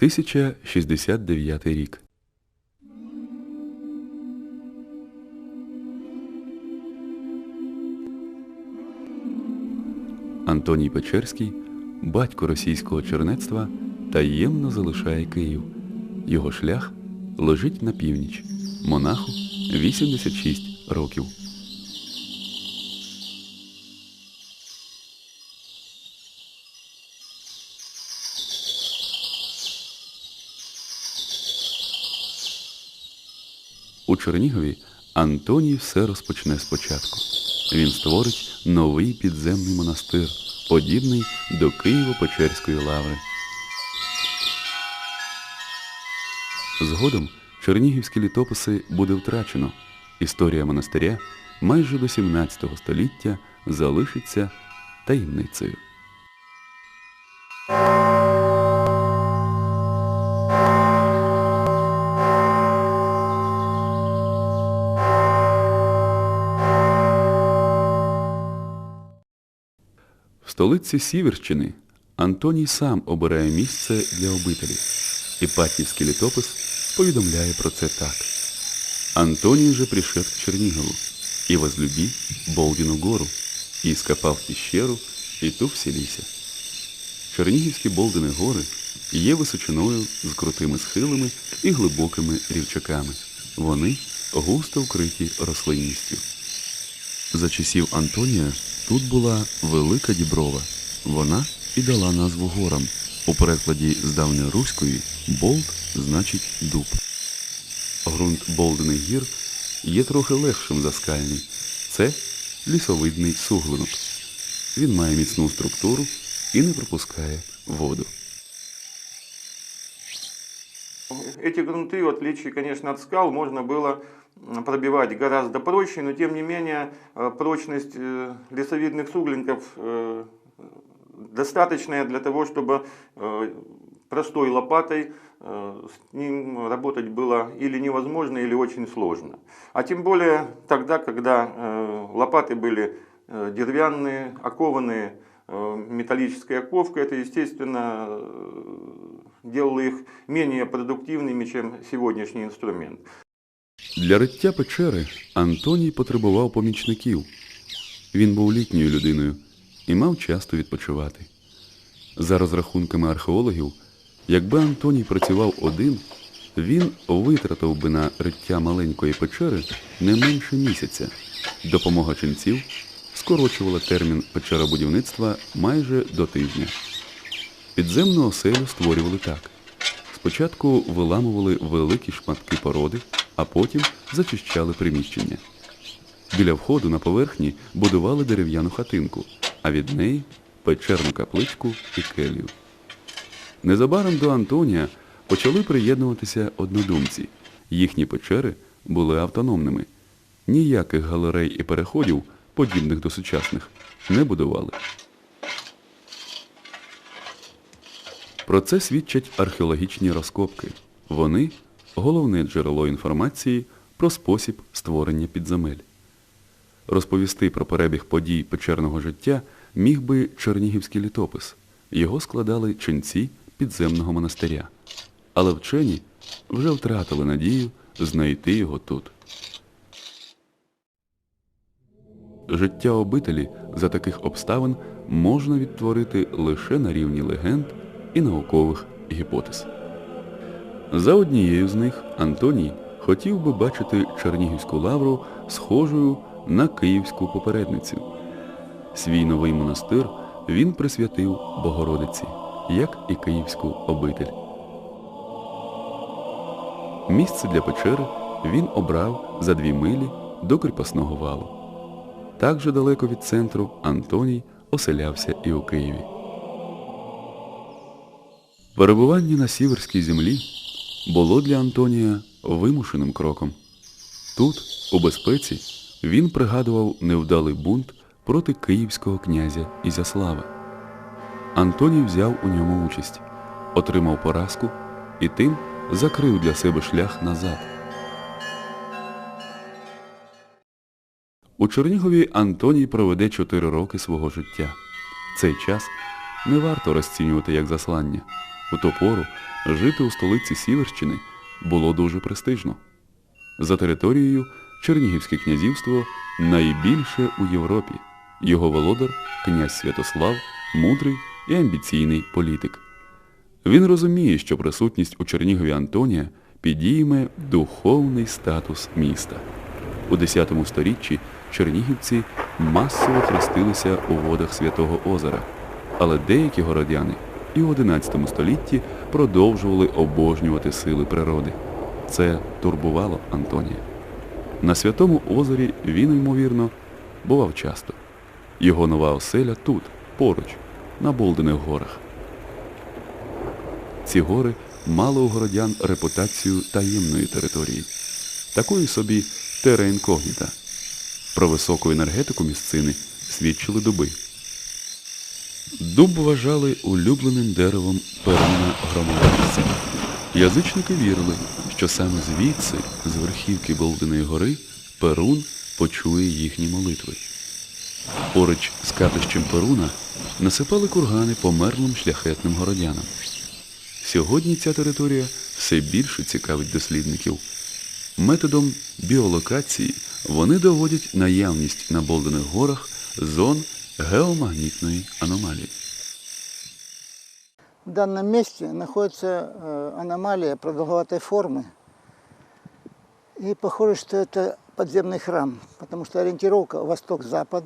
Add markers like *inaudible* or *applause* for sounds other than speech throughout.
1069 рік. Антоній Печерський, батько російського чернецтва, таємно залишає Київ. Його шлях лежить на північ. Монаху 86 років. Чернігові Антоній все розпочне спочатку. Він створить новий підземний монастир, подібний до Києво-Печерської лаври. Згодом чернігівські літописи буде втрачено. Історія монастиря майже до 17 століття залишиться таємницею. Столиці Сіверщини Антоній сам обирає місце для обителі. Ипатьевский летопис повідомляє про це так. Антоний же пришед к Чернигову, и возлюби Болдину гору, и скопав пещеру, і ту вселися. Чернігівські Болдини гори є височиною з крутими схилами і глибокими рівчаками. Вони густо вкриті рослинністю. За часів Антонія тут була велика діброва. Вона і дала назву горам. У перекладі з давньоруської болд значить дуб. Ґрунт Болдених гір є трохи легшим за скальний. Це лісовидний суглинок. Він має міцну структуру і не пропускає воду. Эти грунты, в отличие, конечно, от скал, можно было м, пробивать гораздо проще, но тем не менее э, прочность э, лесовидных суглинков э, достаточная для того, чтобы простой лопатой с ним работать было или невозможно, или очень сложно. А тем более тогда, когда лопаты были деревянные, окованные металлической оковкой, это, естественно, делало их менее продуктивными, чем сегодняшний инструмент. Для риття печери Антоній потребував помічників. Він був літньою людиною і мав часто відпочивати. За розрахунками археологів, якби Антоній працював один, він витратив би на риття маленької печери не менше місяця. Допомога ченців скорочувала термін печеробудівництва майже до тижня. Підземну оселю створювали так. Спочатку виламували великі шматки породи, а потім зачищали приміщення. Біля входу на поверхні будували дерев'яну хатинку, а від неї печерну капличку і келію. Незабаром до Антонія почали приєднуватися однодумці. Їхні печери були автономними. Ніяких галерей і переходів, подібних до сучасних, не будували. Про це свідчать археологічні розкопки. Вони головне джерело інформації про спосіб створення підземель. Розповісти про перебіг подій печерного життя міг би Чернігівський літопис. Його складали ченці підземного монастиря. Але вчені вже втратили надію знайти його тут. Життя обителі за таких обставин можна відтворити лише на рівні легенд і наукових гіпотез. За однією з них Антоній хотів би бачити Чернігівську лавру схожою на київську попередницю. Свій новий монастир він присвятив Богородиці, як і київську обитель. Місце для печери він обрав за дві милі до кріпосного валу. Так же далеко від центру Антоній оселявся і у Києві. Перебування на сіверській землі було для Антонія вимушеним кроком. Тут, у безпеці, він пригадував невдалий бунт проти київського князя Ізяслава. Антоній взяв у ньому участь, отримав поразку і тим закрив для себе шлях назад. У Чернігові Антоній проведе чотири роки свого життя. Цей час не варто розцінювати як заслання. У ту пору жити у столиці Сіверщини було дуже престижно. За територією Чернігівське князівство найбільше у Європі. Його володар князь Святослав, мудрий і амбіційний політик. Він розуміє, що присутність у Чернігові Антонія підійме духовний статус міста. У X сторіччі чернігівці масово хрестилися у водах Святого Озера, але деякі городяни і у XI столітті продовжували обожнювати сили природи. Це турбувало Антонія. На Святому озері він, ймовірно, бував часто. Його нова оселя тут, поруч, на Болдених горах. Ці гори мали у городян репутацію таємної території, такої собі тера інкогніта. Про високу енергетику місцини свідчили дуби. Дуб вважали улюбленим деревом Перуна громовладця. Язичники вірили, що саме звідси, з верхівки Болдиної гори, Перун почує їхні молитви. Поруч з капищем Перуна насипали кургани померлим шляхетним городянам. Сьогодні ця територія все більше цікавить дослідників. Методом біолокації вони доводять наявність на Болдених горах зон геомагнітної аномалії. В данном месте находится э, аномалия продолговатой формы. И похоже, что это подземный храм, потому что ориентировка восток-запад.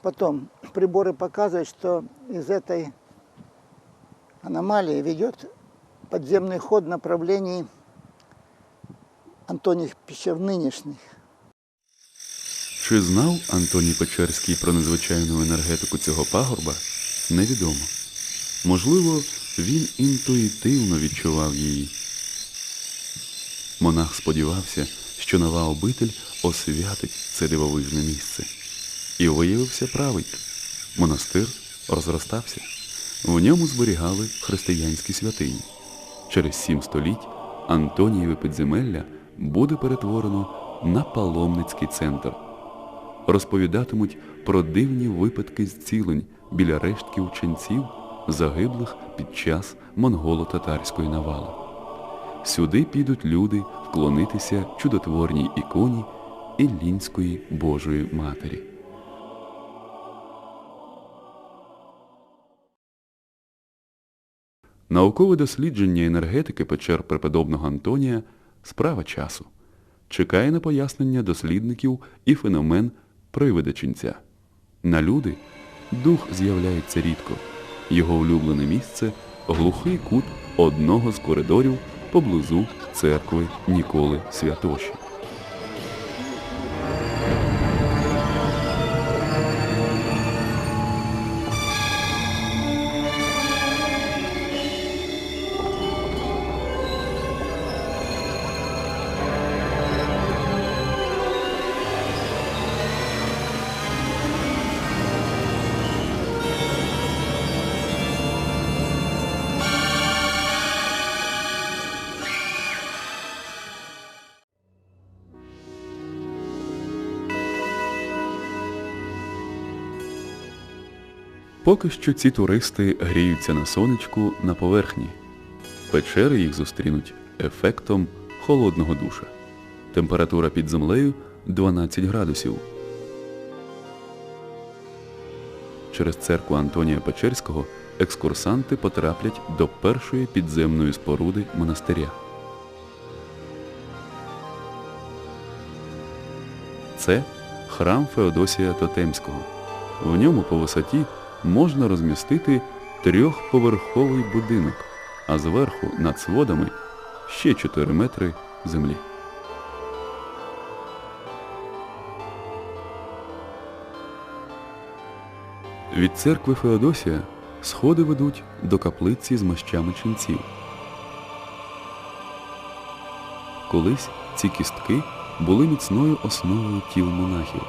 Потом приборы показывают, что из этой аномалии ведет подземный ход в направлении Антоних пещер нынешних. Чи знав Антоній Печерський про незвичайну енергетику цього пагорба, невідомо. Можливо, він інтуїтивно відчував її. Монах сподівався, що нова обитель освятить це дивовижне місце. І виявився правий. Монастир розростався. В ньому зберігали християнські святині. Через сім століть Антонієве підземелля буде перетворено на паломницький центр. Розповідатимуть про дивні випадки зцілень біля рештків ченців, загиблих під час монголо-татарської навали. Сюди підуть люди вклонитися чудотворній іконі Іллінської Божої Матері. Наукове дослідження енергетики печер преподобного Антонія справа часу. Чекає на пояснення дослідників і феномен привида ченця. На люди дух з'являється рідко. Його улюблене місце глухий кут одного з коридорів поблизу церкви Ніколи Святоші. Поки що ці туристи гріються на сонечку на поверхні. Печери їх зустрінуть ефектом холодного душа. Температура під землею 12 градусів. Через церкву Антонія Печерського екскурсанти потраплять до першої підземної споруди монастиря. Це храм Феодосія Тотемського. В ньому по висоті можна розмістити трьохповерховий будинок, а зверху над сводами ще 4 метри землі. Від церкви Феодосія сходи ведуть до каплиці з мощами ченців. Колись ці кістки були міцною основою тіл монахів.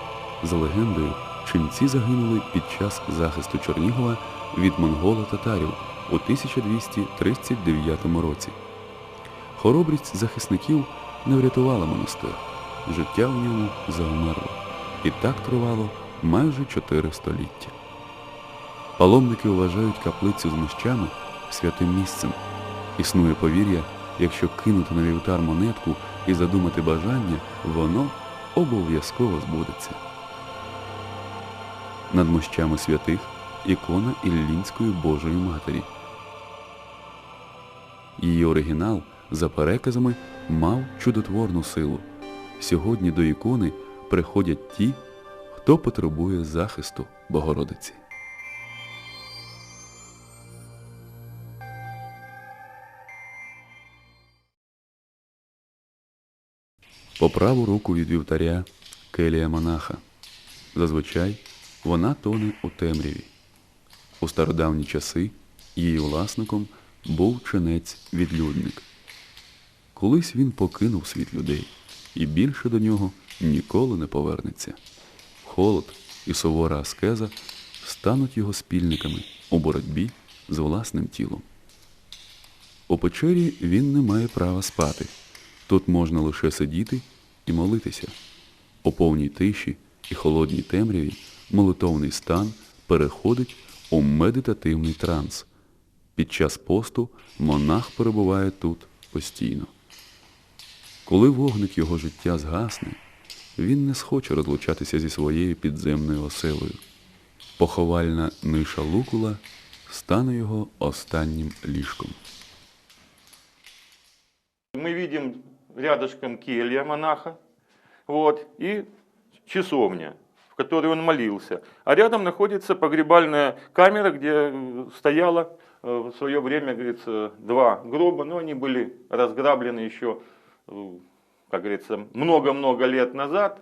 За легендою, ченці загинули під час захисту Чернігова від монголо-татарів у 1239 році. Хоробрість захисників не врятувала монастир. Життя в ньому завмерло. І так тривало майже чотири століття. Паломники вважають каплицю з мощами святим місцем. Існує повір'я, якщо кинути на вівтар монетку і задумати бажання, воно обов'язково збудеться. Над мощами святих ікона Іллінської Божої Матері. Її оригінал, за переказами, мав чудотворну силу. Сьогодні до ікони приходять ті, хто потребує захисту Богородиці. По праву руку від вівтаря келія монаха. Зазвичай вона тоне у темряві. У стародавні часи її власником був чинець-відлюдник. Колись він покинув світ людей і більше до нього ніколи не повернеться. Холод і сувора аскеза стануть його спільниками у боротьбі з власним тілом. У печері він не має права спати. Тут можна лише сидіти і молитися. У повній тиші і холодній темряві молитовний стан переходить у медитативний транс. Під час посту монах перебуває тут постійно. Коли вогник його життя згасне, він не схоче розлучатися зі своєю підземною оселею. Поховальна ниша Лукула стане його останнім ліжком. Мы видим рядышком келья монаха, вот, и часовня, которой он молился. А рядом находится погребальная камера, где э, стояло э, в свое время, говорится, два гроба, но они были разграблены еще, э, как говорится, много-много лет назад.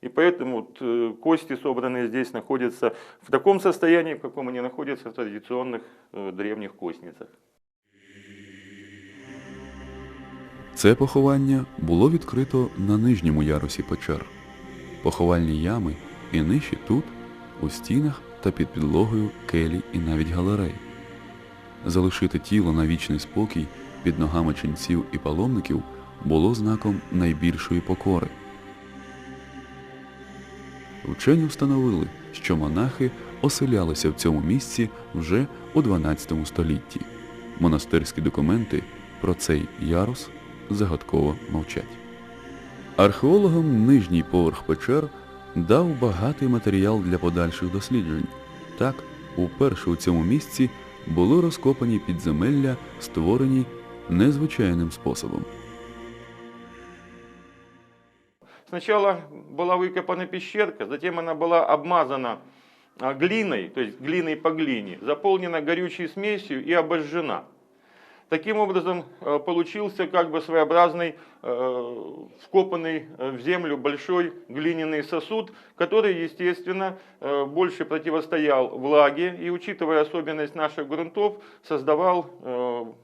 И поэтому вот, э, кости, собранные здесь, находятся в таком состоянии, в каком они находятся в традиционных э, древних костницах. Це поховання було відкрито на нижньому ярусі печер. Поховальні ями і ниші тут, у стінах та під підлогою келій і навіть галерей. Залишити тіло на вічний спокій під ногами ченців і паломників було знаком найбільшої покори. Вчені встановили, що монахи оселялися в цьому місці вже у 12 столітті. Монастирські документи про цей ярус загадково мовчать. Археологам нижній поверх печер дав багатий матеріал для подальших досліджень. Так, уперше у цьому місці були розкопані підземелля, створені незвичайним способом. Сначала была выкопана пещерка, затем она была обмазана а, глиной, то есть глиной по глине, заполнена горючей смесью и обожжена. Таким образом э, получился как бы своеобразный э, вкопанный э, в землю большой глиняный сосуд, который, естественно, больше противостоял влаге и, учитывая особенность наших грунтов, создавал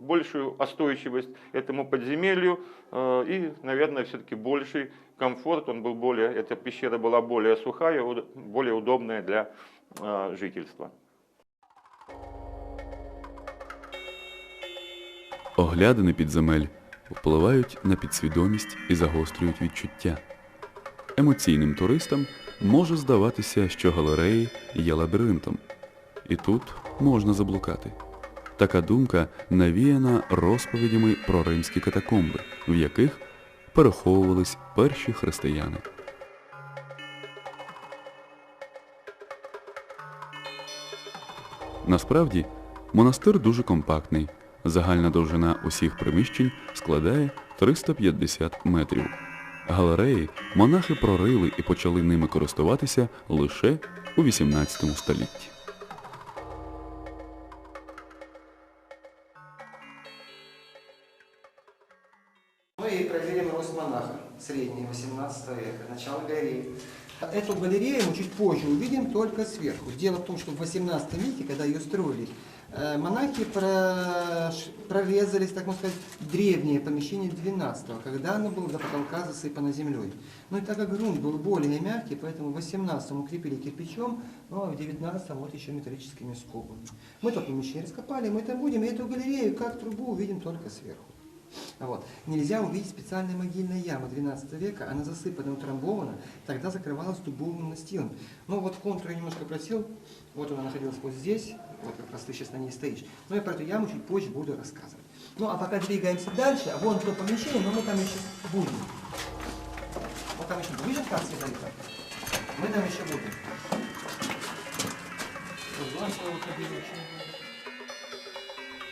большую остойчивость этому подземелью и, наверное, все-таки больший комфорт. Он был более, эта пещера была более сухая, более удобная для жительства. Оглядини підземель впливають на підсвідомість і загострюють відчуття. Емоційним туристам може здаватися, що галереї є лабіринтом. І тут можна заблукати. Така думка навіяна розповідями про римські катакомби, в яких переховувались перші християни. Насправді, монастир дуже компактний. Загальна довжина усіх приміщень складає 350 метрів. Галереї монахи прорили і почали ними користуватися лише у 18 столітті. Мы и проверим рост монаха, средний 18 века, начало галереи. Эту галерею мы чуть позже увидим только сверху. Дело в том, что в 18 веке, когда ее строили, э, монахи прош- прорезались, так можно сказать, в древнее помещение 12 когда оно было до потолка засыпано землей. Ну и так как грунт был более мягкий, поэтому в 18 укрепили кирпичом, ну а в 19 вот еще металлическими скобами. Мы то помещение раскопали, мы там будем, и эту галерею, как трубу, увидим только сверху. Вот. Нельзя увидеть специальная могильная яма 12 века, она засыпана, утрамбована, тогда закрывалась дубовым настилом. Ну вот контур я немножко просел, вот она находилась вот здесь, Вот как раз ты сейчас на ней стоишь. Но я про эту яму чуть позже буду рассказывать. Ну а пока двигаемся дальше, а вон то помещение, но мы там еще будем. Вот там еще будем как Светлана? Мы там еще будем.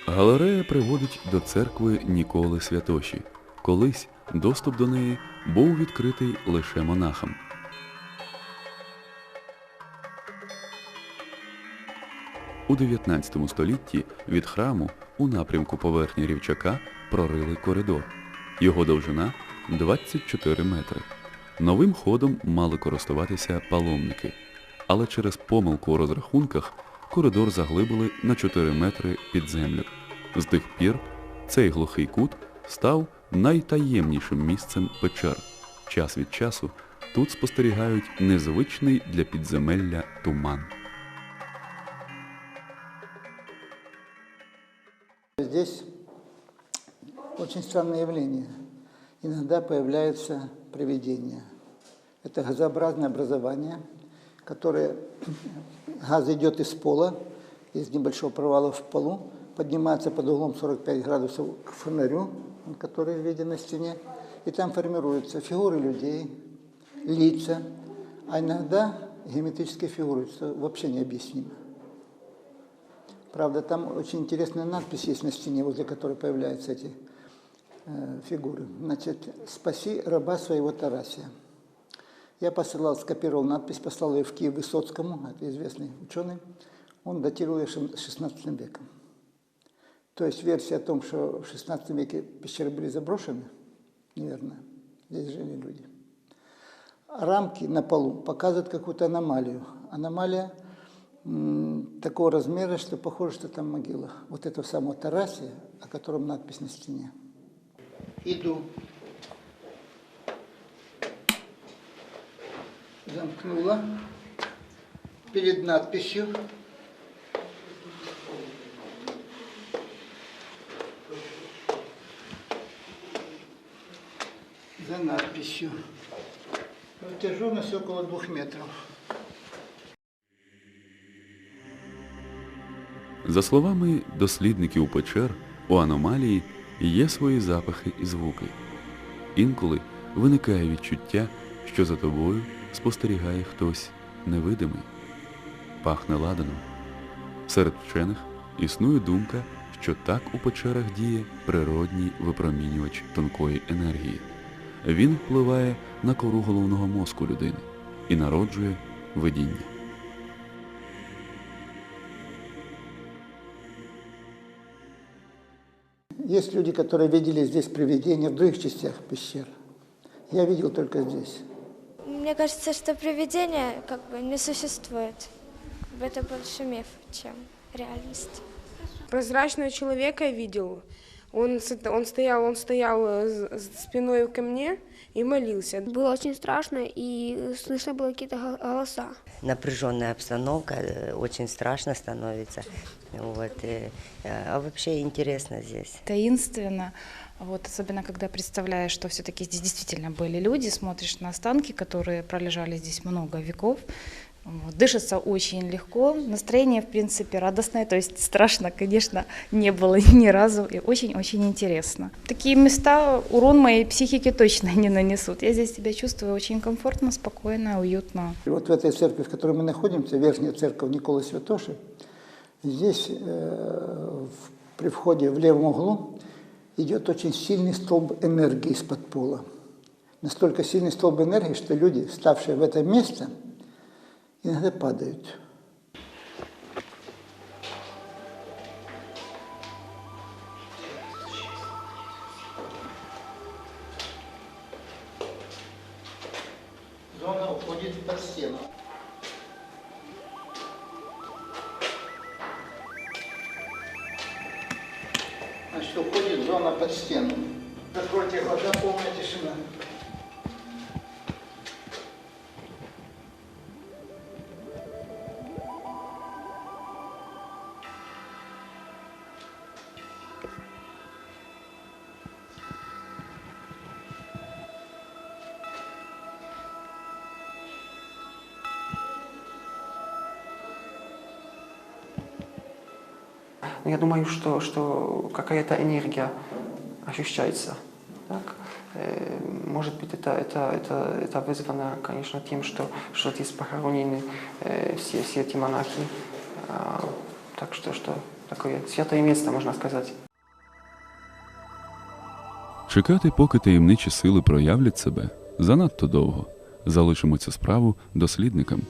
Галерея приводить до церкви Ніколи Святоші. Колись доступ до неї був відкритий лише монахам. У 19 столітті від храму у напрямку поверхні рівчака прорили коридор. Його довжина 24 метри. Новим ходом мали користуватися паломники, але через помилку у розрахунках коридор заглибили на 4 метри під землю. З тих пір цей глухий кут став найтаємнішим місцем печер. Час від часу тут спостерігають незвичний для підземелля туман. Здесь очень странное явление. Иногда появляются привидения. Это газообразное образование, которое *coughs* газ идет из пола, из небольшого провала в полу, поднимается под углом 45 градусов к фонарю, который виден на стене, и там формируются фигуры людей, лица, а иногда геометрические фигуры, что вообще необъяснимо. Правда, там очень интересная надпись есть на стене, возле которой появляются эти э, фигуры. Значит, «Спаси раба своего Тарасия». Я посылал, скопировал надпись, послал ее в Киев Высоцкому, это известный ученый. Он датировал ее шем- 16 веком. То есть версия о том, что в 16 веке пещеры были заброшены, неверно. Здесь жили люди. Рамки на полу показывают какую-то аномалию. Аномалия такого размера, что похоже, что там могила. Вот этого самого Тарасия, о котором надпись на стене. Иду. Замкнула. Перед надписью. За надписью. Протяженность около двух метров. За словами дослідників печер, у аномалії є свої запахи і звуки. Інколи виникає відчуття, що за тобою спостерігає хтось невидимий. Пахне ладаном. Серед вчених існує думка, що так у печерах діє природній випромінювач тонкої енергії. Він впливає на кору головного мозку людини і народжує видіння. Есть люди, которые видели здесь привидения в других частях пещер. Я видел только здесь. Мне кажется, что привидения как бы не существует. Это больше миф, чем реальность. Прозрачного человека я видел. Он, с- он стоял, он стоял э, с- спиной ко мне и молился. Было очень страшно, и слышно было какие-то го- голоса. напряженная обстановка, э, очень страшно становится. Вот, э, а вообще интересно здесь. таинственно. Вот, особенно когда представляешь, что все-таки здесь действительно были люди, смотришь на останки, которые пролежали здесь много веков. Вот, дышится очень легко, настроение, в принципе, радостное, то есть страшно, конечно, не было *laughs* ни разу, и очень-очень интересно. Такие места урон моей психике точно не нанесут. Я здесь себя чувствую очень комфортно, спокойно, уютно. И вот в этой церкви, в которой мы находимся, верхняя церковь Николы Святоши, здесь э, при входе в левом углу идет очень сильный столб энергии из-под пола. Настолько сильный столб энергии, что люди, ставшие в это место, иногда падают. Но я думаю, что, что какая-то энергия ощущается. Так? Э, Может быть, это, это, это, это вызвано, конечно, тем, что, что здесь похоронены э, все, все эти монахи. А, Так что, что такое святое место, можно сказать. Чекати, поки таємничі сили проявлять себе, занадто довго. Залишимо цю справу дослідникам.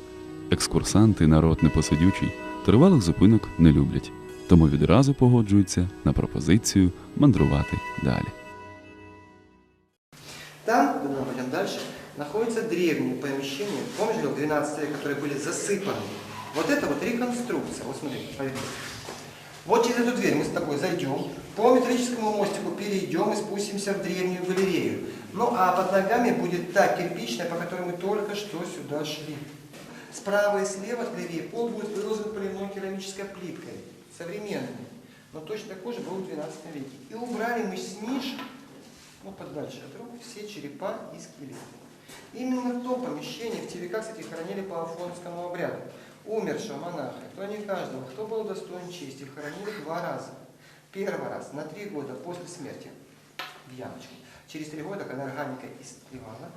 Екскурсанти, народ непосидючий, тривалих зупинок не люблять, тому відразу погоджуються на пропозицію мандрувати далі. Там, куда мы пойдем дальше, находятся древние помещения, помнишь, говорил, 12 века, которые были засыпаны. Вот это вот реконструкция. Вот смотри, поверь. Вот через эту дверь мы с тобой зайдем, по металлическому мостику перейдем и спустимся в древнюю галерею. Ну а под ногами будет та кирпичная, по которой мы только что сюда шли. Справа и слева от галереи пол будет выложен полиной керамической плиткой, Современной. Но точно такой же был в 12 веке. И убрали мы с ниш ну, подальше от рук, все черепа и скелеты. Именно в том помещении в те века, кстати, хоронили по афонскому обряду. Умершего монаха, кто не каждого, кто был достоин чести, хоронили два раза. Первый раз на три года после смерти в ямочке. Через три года, когда органика истлевала,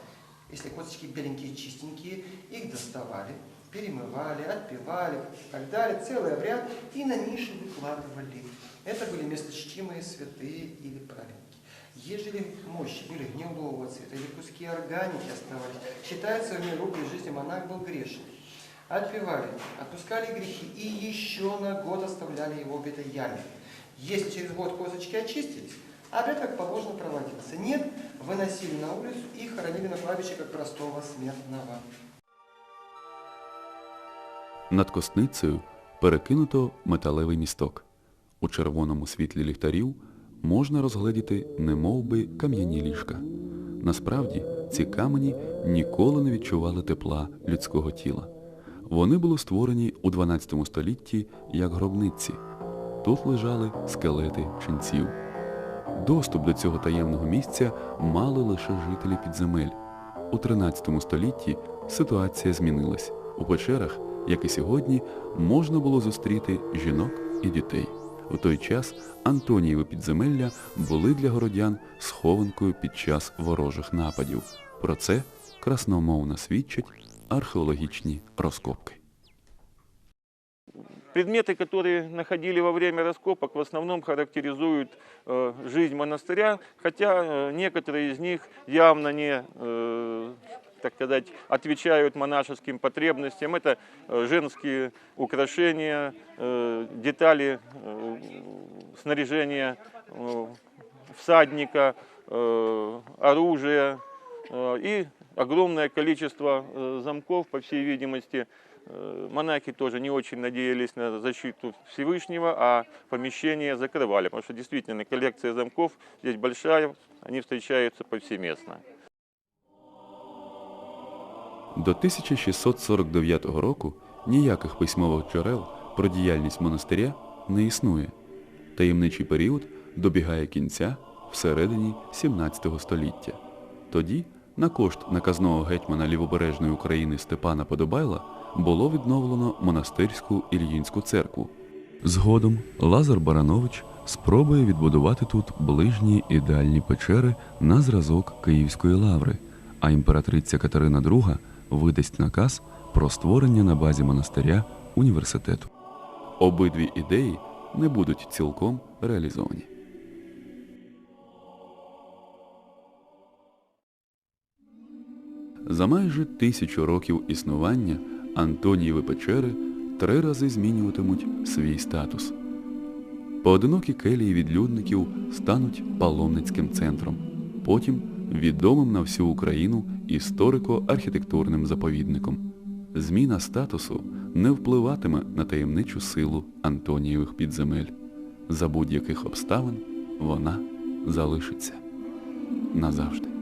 если косточки беленькие, чистенькие, их доставали, перемывали, отпевали, и так далее, целый обряд, и на нишу выкладывали. Это были месточтимые святые или праведники. Ежели мощи были гнилого цвета или куски органики оставались, считается, в миру при жизни монах был грешен. Отпевали, отпускали грехи и еще на год оставляли его в этой яме. Если через год косточки очистились, обряд как положено проводился. Нет, выносили на улицу и хоронили на кладбище как простого смертного. Над косницею перекинуто металевий місток. У червоному світлі ліхтарів можна розгледіти немовби кам'яні ліжка. Насправді, ці камені ніколи не відчували тепла людського тіла. Вони були створені у 12 столітті як гробниці. Тут лежали скелети ченців. Доступ до цього таємного місця мали лише жителі підземель. У 13 столітті ситуація змінилась. У печерах, як і сьогодні, можна було зустріти жінок і дітей. У той час Антонієві підземелля були для городян схованкою під час ворожих нападів. Про це красномовно свідчать археологічні розкопки. Предметы, которые находили во время раскопок, в основном характеризуют э, жизнь монастыря, хотя э, некоторые из них явно не, э, так сказать, отвечают монашеским потребностям. Это э, женские украшения, э, детали э, снаряжения всадника, оружие и огромное количество замков, по всей видимости, Монахи тоже не очень надеялись на защиту Всевышнего, а помещение закрывали, потому что действительно коллекция замков здесь большая, они встречаются повсеместно. До 1649 року ніяких письмових джерел про діяльність монастиря не існує. Таємничий період добігає кінця всередині 17 століття. Тоді на кошт наказного гетьмана лівобережної України Степана Подобайла було відновлено монастирську Ільїнську церкву. Згодом Лазар Баранович спробує відбудувати тут ближні і дальні печери на зразок Київської лаври, а імператриця Катерина II видасть наказ про створення на базі монастиря університету. Обидві ідеї не будуть цілком реалізовані. За майже тисячу років існування Антонієві печери три рази змінюватимуть свій статус. Поодинокі келії відлюдників стануть паломницьким центром, потім відомим на всю Україну історико-архітектурним заповідником. Зміна статусу не впливатиме на таємничу силу Антонієвих підземель. За будь-яких обставин вона залишиться назавжди.